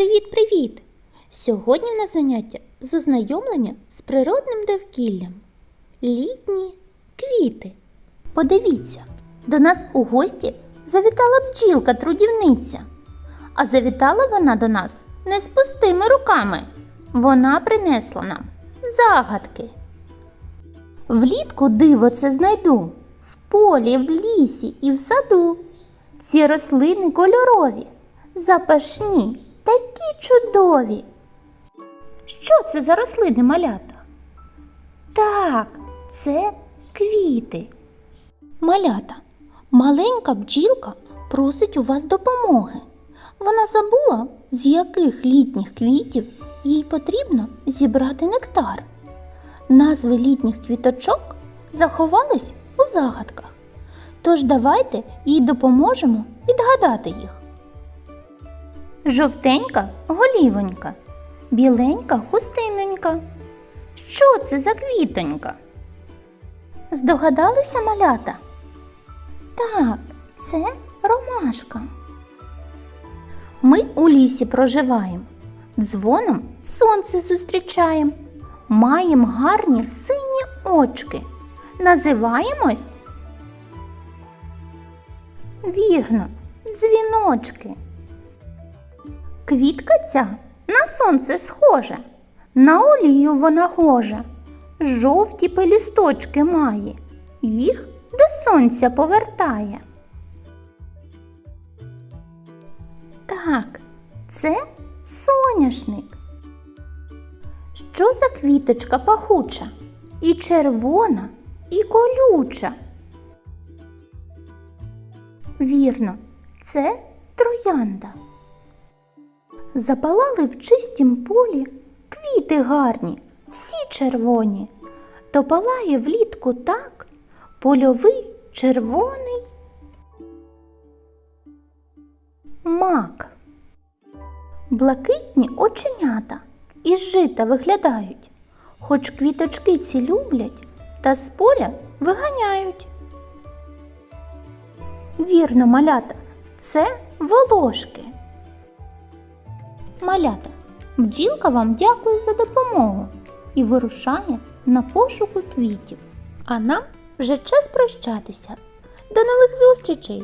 Привіт-привіт! Сьогодні в нас заняття з ознайомлення з природним довкіллям. Літні квіти. Подивіться, до нас у гості завітала бджілка-трудівниця. А завітала вона до нас не з пустими руками. Вона принесла нам загадки. Влітку диво це знайду в полі, в лісі і в саду. Ці рослини кольорові, запашні, такі чудові. Що це за рослини малята? Так, це квіти. Малята, маленька бджілка просить у вас допомоги. Вона забула, з яких літніх квітів їй потрібно зібрати нектар. Назви літніх квіточок заховались у загадках. Тож давайте їй допоможемо відгадати їх. Жовтенька голівонька, біленька хустинонька. Що це за квітонька? Здогадалися малята? Так, це ромашка. Ми у лісі проживаємо, дзвоном сонце зустрічаємо, маємо гарні сині очки. Називаємось? Вірно, дзвіночки. Квітка ця на сонце схожа, на олію вона гожа, жовті пелюсточки має, їх до сонця повертає. Так, це соняшник. Що за квіточка пахуча? І червона, і колюча. Вірно, це троянда. Запалали в чистім полі квіти гарні, всі червоні. То палає влітку так, польовий червоний мак. Блакитні оченята із жита виглядають, хоч квіточки ці люблять та з поля виганяють. Вірно, малята, це волошки. Малята, бджілка вам дякує за допомогу і вирушає на пошуку квітів. А нам вже час прощатися. До нових зустрічей!